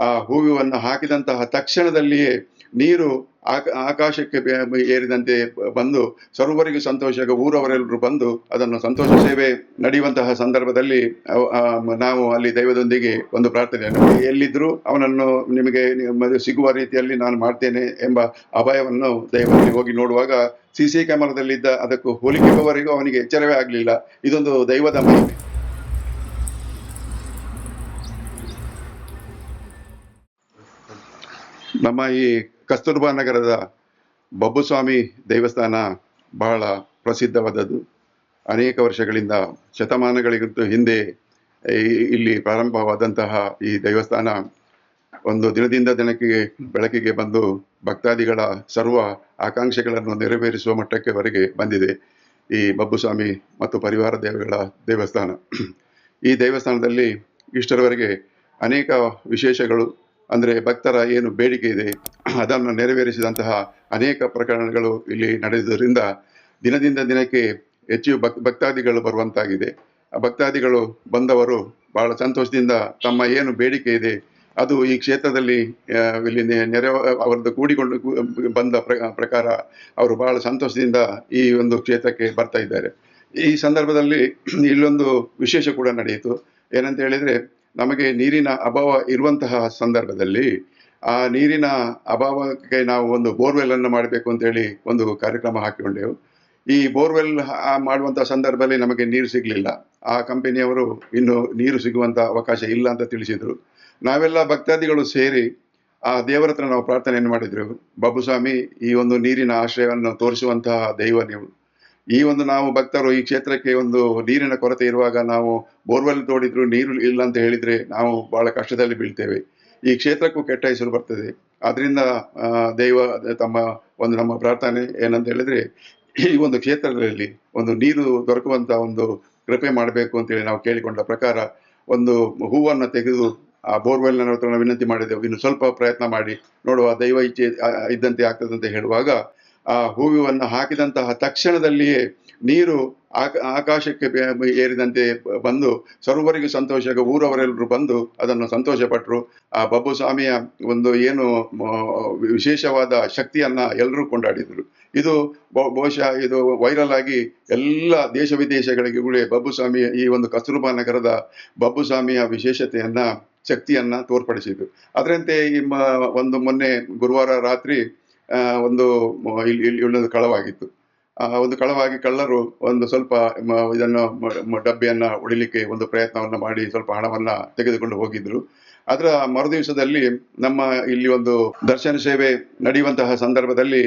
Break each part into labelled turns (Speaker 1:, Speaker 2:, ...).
Speaker 1: ಆ ಹೂವನ್ನು ಹಾಕಿದಂತಹ ತಕ್ಷಣದಲ್ಲಿಯೇ ನೀರು ಆಕ- ಆಕಾಶಕ್ಕೆ ಏರಿದಂತೆ ಬಂದು ಸರ್ವರಿಗೂ ಸಂತೋಷ, ಊರವರೆಲ್ಲರೂ ಬಂದು ಅದನ್ನು ಸಂತೋಷ ಸೇವೆ ನಡೆಯುವಂತಹ ಸಂದರ್ಭದಲ್ಲಿ ನಾವು ಅಲ್ಲಿ ದೈವದೊಂದಿಗೆ ಒಂದು ಪ್ರಾರ್ಥನೆಯನ್ನು ಎಲ್ಲಿದ್ರು ಅವನನ್ನು ನಿಮಗೆ ಸಿಗುವ ರೀತಿಯಲ್ಲಿ ನಾನು ಮಾಡ್ತೇನೆ ಎಂಬ ಅಭಯವನ್ನು ದೈವದಲ್ಲಿ ಹೋಗಿ ನೋಡುವಾಗ ಸಿ ಸಿ ಕ್ಯಾಮರಾದಲ್ಲಿದ್ದ ಅದಕ್ಕೂ ಹೋಲಿಕೆಯವರೆಗೂ ಅವನಿಗೆ ಎಚ್ಚರವೇ ಆಗಲಿಲ್ಲ. ಇದೊಂದು ದೈವದ ಮಹಿಮೆ. ನಮ್ಮ ಈ ಕಸ್ತೂರ್ಬಾ ನಗರದ ಬಬ್ಬುಸ್ವಾಮಿ ದೇವಸ್ಥಾನ ಬಹಳ ಪ್ರಸಿದ್ಧವಾದದ್ದು. ಅನೇಕ ವರ್ಷಗಳಿಂದ ಶತಮಾನಗಳಿಗಿಂತ ಹಿಂದೆ ಇಲ್ಲಿ ಪ್ರಾರಂಭವಾದಂತಹ ಈ ದೇವಸ್ಥಾನ ಒಂದು ದಿನದಿಂದ ದಿನಕ್ಕೆ ಬೆಳಕಿಗೆ ಬಂದು ಭಕ್ತಾದಿಗಳ ಸರ್ವ ಆಕಾಂಕ್ಷೆಗಳನ್ನು ನೆರವೇರಿಸುವ ಮಟ್ಟಕ್ಕೆವರೆಗೆ ಬಂದಿದೆ ಈ ಬಬ್ಬುಸ್ವಾಮಿ ಮತ್ತು ಪರಿವಾರ ದೇವಗಳ ದೇವಸ್ಥಾನ. ಈ ದೇವಸ್ಥಾನದಲ್ಲಿ ಇಷ್ಟರವರೆಗೆ ಅನೇಕ ವಿಶೇಷಗಳು ಅಂದರೆ ಭಕ್ತರ ಏನು ಬೇಡಿಕೆ ಇದೆ, ಅದನ್ನು ನೆರವೇರಿಸಿದಂತಹ ಅನೇಕ ಪ್ರಕರಣಗಳು ಇಲ್ಲಿ ನಡೆದುದರಿಂದ ದಿನದಿಂದ ದಿನಕ್ಕೆ ಹೆಚ್ಚು ಭಕ್, ಭಕ್ತಾದಿಗಳು ಬರುವಂತಾಗಿದೆ. ಭಕ್ತಾದಿಗಳು ಬಂದವರು ಬಹಳ ಸಂತೋಷದಿಂದ ತಮ್ಮ ಏನು ಬೇಡಿಕೆ ಇದೆ, ಅದು ಈ ಕ್ಷೇತ್ರದಲ್ಲಿ ಇಲ್ಲಿ ನೆರೆ ಅವರದ್ದು ಕೂಡಿಕೊಂಡು ಬಂದ ಪ್ರ- ಪ್ರಕಾರ ಅವರು ಬಹಳ ಸಂತೋಷದಿಂದ ಈ ಒಂದು ಕ್ಷೇತ್ರಕ್ಕೆ ಬರ್ತಾ ಇದ್ದಾರೆ. ಈ ಸಂದರ್ಭದಲ್ಲಿ ಇಲ್ಲೊಂದು ವಿಶೇಷ ಕೂಡ ನಡೆಯಿತು. ಏನಂತ ಹೇಳಿದ್ರೆ ನಮಗೆ ನೀರಿನ ಅಭಾವ ಇರುವಂತಹ ಸಂದರ್ಭದಲ್ಲಿ ಆ ನೀರಿನ ಅಭಾವಕ್ಕೆ ನಾವು ಒಂದು ಬೋರ್ವೆಲ್ ಅನ್ನು ಮಾಡಬೇಕು ಅಂತೇಳಿ ಒಂದು ಕಾರ್ಯಕ್ರಮ ಹಾಕಿಕೊಂಡೆವು. ಈ ಬೋರ್ವೆಲ್ ಮಾಡುವಂತಹ ಸಂದರ್ಭದಲ್ಲಿ ನಮಗೆ ನೀರು ಸಿಗಲಿಲ್ಲ. ಆ ಕಂಪನಿಯವರು ಇನ್ನು ನೀರು ಸಿಗುವಂತ ಅವಕಾಶ ಇಲ್ಲ ಅಂತ ತಿಳಿಸಿದ್ರು. ನಾವೆಲ್ಲ ಭಕ್ತಾದಿಗಳು ಸೇರಿ ಆ ದೇವರ ಹತ್ರ ನಾವು ಪ್ರಾರ್ಥನೆಯನ್ನು ಮಾಡಿದ್ರು. ಬಾಬುಸ್ವಾಮಿ, ಈ ಒಂದು ನೀರಿನ ಆಶ್ರಯವನ್ನು ತೋರಿಸುವಂತಹ ದೈವ ನೀವು. ಈ ಒಂದು ನಾವು ಭಕ್ತರು ಈ ಕ್ಷೇತ್ರಕ್ಕೆ ಒಂದು ನೀರಿನ ಕೊರತೆ ಇರುವಾಗ ನಾವು ಬೋರ್ವೆಲ್ ತೋಡಿದ್ರು ನೀರು ಇಲ್ಲ ಅಂತ ಹೇಳಿದ್ರೆ ನಾವು ಬಹಳ ಕಷ್ಟದಲ್ಲಿ ಬೀಳ್ತೇವೆ. ಈ ಕ್ಷೇತ್ರಕ್ಕೂ ಕೆಟ್ಟ ಹೆಸರು ಬರ್ತದೆ. ಅದರಿಂದ ದೈವ, ತಮ್ಮ ಒಂದು ನಮ್ಮ ಪ್ರಾರ್ಥನೆ ಏನಂತ ಹೇಳಿದ್ರೆ ಈ ಒಂದು ಕ್ಷೇತ್ರದಲ್ಲಿ ಒಂದು ನೀರು ದೊರಕುವಂತ ಒಂದು ಕೃಪೆ ಮಾಡಬೇಕು ಅಂತೇಳಿ ನಾವು ಕೇಳಿಕೊಂಡ ಪ್ರಕಾರ ಒಂದು ಹೂವನ್ನು ತೆಗೆದು ಆ ಬೋರ್ವೆಲ್ ಹತ್ರ ವಿನಂತಿ ಮಾಡಿದೆವು ಇನ್ನು ಸ್ವಲ್ಪ ಪ್ರಯತ್ನ ಮಾಡಿ ನೋಡುವ ದೈವ ಇಚ್ಛೆ ಇದ್ದಂತೆ ಆಗ್ತದಂತ ಹೇಳುವಾಗ ಆ ಹೂವನ್ನು ಹಾಕಿದಂತಹ ತಕ್ಷಣದಲ್ಲಿಯೇ ನೀರು ಆಕ- ಆಕಾಶಕ್ಕೆ ಏರಿದಂತೆ ಬಂದು ಸರ್ವರಿಗೂ ಸಂತೋಷ ಊರವರೆಲ್ಲರೂ ಬಂದು ಅದನ್ನು ಸಂತೋಷ ಪಟ್ಟರು ಆ ಬಬ್ಬು ಸ್ವಾಮಿಯ ಒಂದು ಏನು ವಿಶೇಷವಾದ ಶಕ್ತಿಯನ್ನ ಎಲ್ಲರೂ ಕೊಂಡಾಡಿದರು. ಇದು ಬಹುಶಃ ಇದು ವೈರಲ್ ಆಗಿ ಎಲ್ಲ ದೇಶ ವಿದೇಶಗಳಿಗೆ ಕೂಡ ಬಬ್ಬು ಸ್ವಾಮಿಯ ಈ ಒಂದು ಕಸ್ತೂರ್ಬಾ ನಗರದ ಬಬ್ಬು ಸ್ವಾಮಿಯ ವಿಶೇಷತೆಯನ್ನ, ಶಕ್ತಿಯನ್ನ ತೋರ್ಪಡಿಸಿದ್ರು. ಅದರಂತೆ ಈ ಒಂದು ಮೊನ್ನೆ ಗುರುವಾರ ರಾತ್ರಿ ಒಂದು ಇಲ್ಲಿ ಕಳವಾಗಿತ್ತು. ಒಂದು ಕಳವಾಗಿ ಕಳ್ಳರು ಒಂದು ಸ್ವಲ್ಪ ಇದನ್ನು ಡಬ್ಬಿಯನ್ನ ಹೊಡಿಲಿಕ್ಕೆ ಒಂದು ಪ್ರಯತ್ನವನ್ನ ಮಾಡಿ ಸ್ವಲ್ಪ ಹಣವನ್ನ ತೆಗೆದುಕೊಂಡು ಹೋಗಿದ್ರು. ಅದರ ಮರುದಿವಸದಲ್ಲಿ ನಮ್ಮ ಇಲ್ಲಿ ಒಂದು ದರ್ಶನ ಸೇವೆ ನಡೆಯುವಂತಹ ಸಂದರ್ಭದಲ್ಲಿ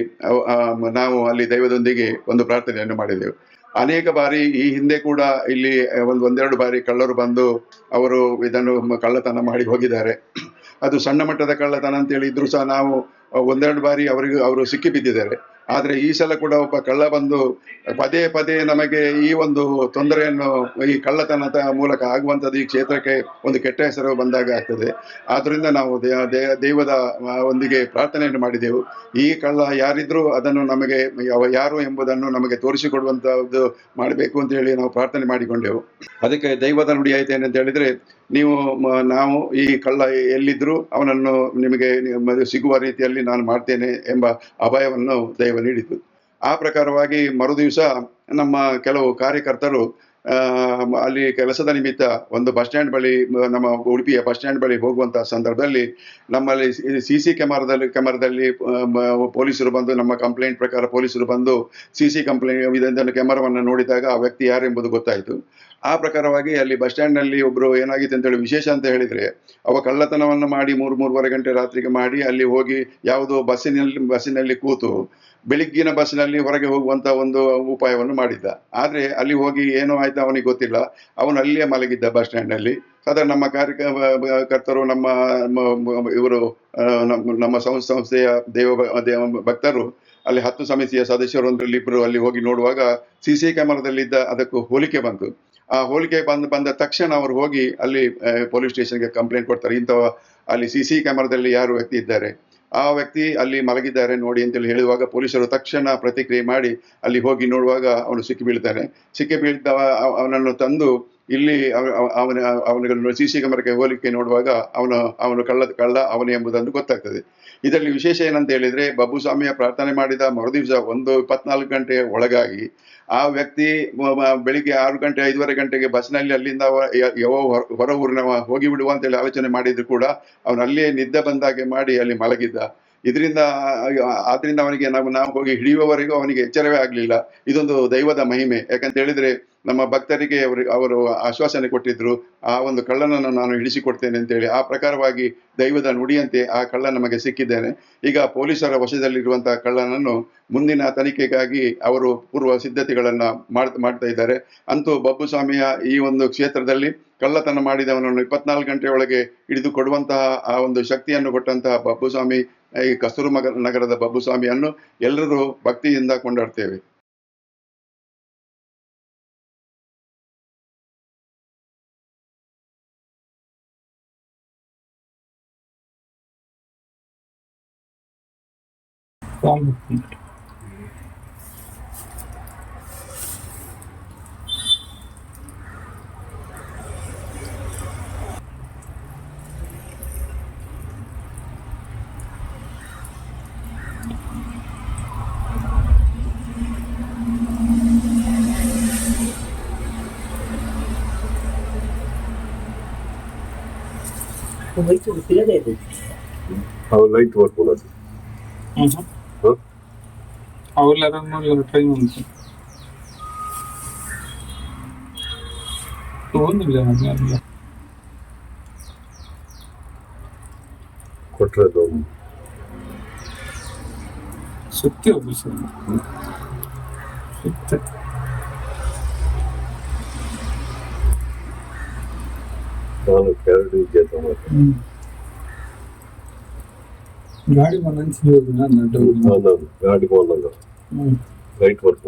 Speaker 1: ನಾವು ಅಲ್ಲಿ ದೈವದೊಂದಿಗೆ ಒಂದು ಪ್ರಾರ್ಥನೆಯನ್ನು ಮಾಡಿದೆವು. ಅನೇಕ ಬಾರಿ ಈ ಹಿಂದೆ ಕೂಡ ಇಲ್ಲಿ ಒಂದು, ಒಂದೆರಡು ಬಾರಿ ಕಳ್ಳರು ಬಂದು ಅವರು ಇದನ್ನು ಕಳ್ಳತನ ಮಾಡಿ ಹೋಗಿದ್ದಾರೆ. ಅದು ಸಣ್ಣ ಮಟ್ಟದ ಕಳ್ಳತನ ಅಂತೇಳಿ ಇದ್ರು ಸಹ ನಾವು ಒಂದೆರಡು ಬಾರಿ ಅವರಿಗೆ, ಅವರು ಸಿಕ್ಕಿ ಬಿದ್ದಿದ್ದಾರೆ. ಆದ್ರೆ ಈ ಸಲ ಕೂಡ ಒಬ್ಬ ಕಳ್ಳ ಬಂದು ಪದೇ ಪದೇ ನಮಗೆ ಈ ಒಂದು ತೊಂದರೆಯನ್ನು, ಈ ಕಳ್ಳತನದ ಮೂಲಕ ಆಗುವಂಥದ್ದು ಈ ಕ್ಷೇತ್ರಕ್ಕೆ ಒಂದು ಕೆಟ್ಟ ಹೆಸರು ಬಂದಾಗ ಆಗ್ತದೆ. ಆದ್ದರಿಂದ ನಾವು ದೈವದ ಒಂದಿಗೆ ಪ್ರಾರ್ಥನೆಯನ್ನು ಮಾಡಿದೆವು. ಈ ಕಳ್ಳ ಯಾರಿದ್ರು ಅದನ್ನು ನಮಗೆ ಯಾರು ಎಂಬುದನ್ನು ನಮಗೆ ತೋರಿಸಿಕೊಡುವಂಥದ್ದು ಮಾಡಬೇಕು ಅಂತ ಹೇಳಿ ನಾವು ಪ್ರಾರ್ಥನೆ ಮಾಡಿಕೊಂಡೆವು. ಅದಕ್ಕೆ ದೈವದ ನುಡಿ ಐತೆ ಅಂತ ಹೇಳಿದ್ರೆ, ನೀವು ನಾವು ಈ ಕಳ್ಳ ಎಲ್ಲಿದ್ರು ಅವನನ್ನು ನಿಮಗೆ ಸಿಗುವ ರೀತಿಯಲ್ಲಿ ನಾನು ಮಾಡ್ತೇನೆ ಎಂಬ ಅಭಯವನ್ನು ದೈವ ನೀಡಿತು ಆ ಪ್ರಕಾರವಾಗಿ ಮರುದಿವಸ ನಮ್ಮ ಕೆಲವು ಕಾರ್ಯಕರ್ತರು ಅಲ್ಲಿ ಕೆಲಸದ ನಿಮಿತ್ತ ಒಂದು ಬಸ್ ಸ್ಟ್ಯಾಂಡ್ ಬಳಿ, ನಮ್ಮ ಉಡುಪಿಯ ಬಸ್ ಸ್ಟ್ಯಾಂಡ್ ಬಳಿ ಹೋಗುವಂತಹ ಸಂದರ್ಭದಲ್ಲಿ ನಮ್ಮಲ್ಲಿ ಸಿ ಸಿ ಕ್ಯಾಮರಾದಲ್ಲಿ ಕ್ಯಾಮರಾದಲ್ಲಿ ಪೊಲೀಸರು ಬಂದು ನಮ್ಮ ಕಂಪ್ಲೇಂಟ್ ಪ್ರಕಾರ ಪೊಲೀಸರು ಬಂದು ಸಿ ಸಿ ಕಂಪ್ಲೇಂಟ್ ಇದನ್ನು ಕ್ಯಾಮರಾವನ್ನು ನೋಡಿದಾಗ ಆ ವ್ಯಕ್ತಿ ಯಾರೆಂಬುದು ಗೊತ್ತಾಯಿತು. ಆ ಪ್ರಕಾರವಾಗಿ ಅಲ್ಲಿ ಬಸ್ ಸ್ಟ್ಯಾಂಡ್ನಲ್ಲಿ ಒಬ್ರು ಏನಾಗಿತ್ತು ಅಂತೇಳಿ ವಿಶೇಷ ಅಂತ ಹೇಳಿದ್ರೆ, ಅವ ಕಳ್ಳತನವನ್ನು ಮಾಡಿ ಮೂರು, ಮೂರುವರೆ ಗಂಟೆ ರಾತ್ರಿಗೆ ಮಾಡಿ ಅಲ್ಲಿ ಹೋಗಿ ಯಾವುದೋ ಬಸ್ಸಿನಲ್ಲಿ ಬಸ್ಸಿನಲ್ಲಿ ಕೂತು ಬೆಳಿಗ್ಗಿನ ಬಸ್ನಲ್ಲಿ ಹೊರಗೆ ಹೋಗುವಂತ ಒಂದು ಉಪಾಯವನ್ನು ಮಾಡಿದ್ದ. ಆದ್ರೆ ಅಲ್ಲಿ ಹೋಗಿ ಏನೋ ಆಯ್ತು ಅವನಿಗೆ ಗೊತ್ತಿಲ್ಲ. ಅವನು ಅಲ್ಲಿಯೇ ಮಲಗಿದ್ದ ಬಸ್ ಸ್ಟ್ಯಾಂಡ್ನಲ್ಲಿ ಸಾಧಾರಣ ನಮ್ಮ ಕಾರ್ಯಕರ್ತರು, ನಮ್ಮ ಇವರು ನಮ್ಮ ನಮ್ಮ ಸಂಸ್- ಸಂಸ್ಥೆಯ ದೇವ ಭಕ್ತರು, ಅಲ್ಲಿ ಹತ್ತು ಸಮಿತಿಯ ಸದಸ್ಯರು ಒಂದರಲ್ಲಿ ಇಬ್ರು ಅಲ್ಲಿ ಹೋಗಿ ನೋಡುವಾಗ ಸಿ ಸಿ ಕ್ಯಾಮರಾದಲ್ಲಿದ್ದ ಅದಕ್ಕೂ ಹೋಲಿಕೆ ಬಂತು. ಆ ಹೋಲಿಕೆ ಬಂದು, ಬಂದ ತಕ್ಷಣ ಅವರು ಹೋಗಿ ಅಲ್ಲಿ ಪೊಲೀಸ್ ಸ್ಟೇಷನ್ಗೆ ಕಂಪ್ಲೇಂಟ್ ಕೊಡ್ತಾರೆ. ಇಂಥ ಅಲ್ಲಿ ಸಿ ಸಿ ಕ್ಯಾಮರಾದಲ್ಲಿ ಯಾರು ವ್ಯಕ್ತಿ ಇದ್ದಾರೆ? ಆ ವ್ಯಕ್ತಿ ಅಲ್ಲಿ ಮಲಗಿದ್ದಾರೆ ನೋಡಿ ಅಂತೇಳಿ ಹೇಳುವಾಗ ಪೊಲೀಸರು ತಕ್ಷಣ ಪ್ರತಿಕ್ರಿಯೆ ಮಾಡಿ ಅಲ್ಲಿ ಹೋಗಿ ನೋಡುವಾಗ ಅವನು ಸಿಕ್ಕಿ ಬೀಳ್ತಾನೆ. ಸಿಕ್ಕಿ ಬೀಳ್ತಾ ಅವ- ಅವನನ್ನು ತಂದು ಇಲ್ಲಿ ಅವ- ಅವ- ಅವನ ಅವನಿಗೆ ಸಿ ಕ್ಯಾಮರಕ್ಕೆ ಹೋಲಿಕೆ ನೋಡುವಾಗ ಅವನು ಅವನು ಕಳ್ಳ ಕಳ್ಳ ಅವನೇ ಎಂಬುದನ್ನು ಗೊತ್ತಾಗ್ತದೆ. ಇದರಲ್ಲಿ ವಿಶೇಷ ಏನಂತ ಹೇಳಿದ್ರೆ ಬಬ್ಬು ಸ್ವಾಮಿಯ ಪ್ರಾರ್ಥನೆ ಮಾಡಿದ ಮರುದಿವಸ ಒಂದು ಇಪ್ಪತ್ನಾಲ್ಕು ಗಂಟೆ ಒಳಗಾಗಿ ಆ ವ್ಯಕ್ತಿ ಬೆಳಿಗ್ಗೆ ಆರು ಗಂಟೆ, ಐದುವರೆ ಗಂಟೆಗೆ ಬಸ್ನಲ್ಲಿ ಅಲ್ಲಿಂದ ಯಾವ ಹೊರ- ಊರಿನ ಹೋಗಿ ಬಿಡುವ ಅಂತೇಳಿ ಆಲೋಚನೆ ಮಾಡಿದ್ರು ಕೂಡ ಅವನು ಅಲ್ಲಿಯೇ ನಿದ್ದೆ ಬಂದಾಗೆ ಮಾಡಿ ಅಲ್ಲಿ ಮಲಗಿದ್ದ. ಇದರಿಂದ, ಆದ್ರಿಂದ ಅವನಿಗೆ ನಾವು ನಾವು ಹೋಗಿ ಹಿಡಿಯುವವರೆಗೂ ಅವನಿಗೆ ಎಚ್ಚರವೇ ಆಗಲಿಲ್ಲ. ಇದೊಂದು ದೈವದ ಮಹಿಮೆ. ಯಾಕಂತ ಹೇಳಿದ್ರೆ, ನಮ್ಮ ಭಕ್ತರಿಗೆ ಅವರು ಅವರು ಆಶ್ವಾಸನೆ ಕೊಟ್ಟಿದ್ರು, ಆ ಒಂದು ಕಳ್ಳನನ್ನು ನಾನು ಹಿಡಿಸಿಕೊಡ್ತೇನೆ ಅಂತೇಳಿ ಆ ಪ್ರಕಾರವಾಗಿ ದೈವದ ನುಡಿಯಂತೆ ಆ ಕಳ್ಳ ನಮಗೆ ಸಿಕ್ಕಿದ್ದೇನೆ. ಈಗ ಪೊಲೀಸರ ವಶದಲ್ಲಿರುವಂತಹ ಕಳ್ಳನನ್ನು ಮುಂದಿನ ತನಿಖೆಗಾಗಿ ಅವರು ಪೂರ್ವ ಸಿದ್ಧತೆಗಳನ್ನ ಮಾಡ್ ಮಾಡ್ತಾ ಇದ್ದಾರೆ. ಅಂತೂ ಬಬ್ಬು ಸ್ವಾಮಿಯ ಈ ಒಂದು ಕ್ಷೇತ್ರದಲ್ಲಿ ಕಳ್ಳತನ ಮಾಡಿದವನನ್ನು ಇಪ್ಪತ್ನಾಲ್ಕು ಗಂಟೆ ಒಳಗೆ ಹಿಡಿದು ಕೊಡುವಂತಹ ಆ ಒಂದು ಶಕ್ತಿಯನ್ನು ಕೊಟ್ಟಂತಹ ಬಬ್ಬು ಸ್ವಾಮಿ ಈ ಕಸೂರು ಮಗ ನಗರದ ಬಬ್ಬು ಸ್ವಾಮಿಯನ್ನು ಎಲ್ಲರೂ ಭಕ್ತಿಯಿಂದ ಕೊಂಡಾಡ್ತೇವೆ.
Speaker 2: Kuwait was Philadelphia.
Speaker 3: Our light was for us. Mm-hmm.
Speaker 2: Huh? Our
Speaker 3: level more you're trying
Speaker 2: on this. Doğru bilemem
Speaker 3: yani. Kotra doğru. ನಾನು ಅಡ್ಡ ಹೋಗಿ
Speaker 2: ನಾನು ಗಾಡಿ ಬಂದಾಗ
Speaker 3: ಹ್ಮ್
Speaker 2: ಲೈಟ್ ವರ್ಕ್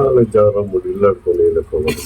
Speaker 2: ನಾಳೆ ಜಾರ ಮುಡಿ ಇಲ್ಲಾಡ್ಕೊಂಡು ಇಲ್ಲಕ್ಕೆ ಹೋಗೋದು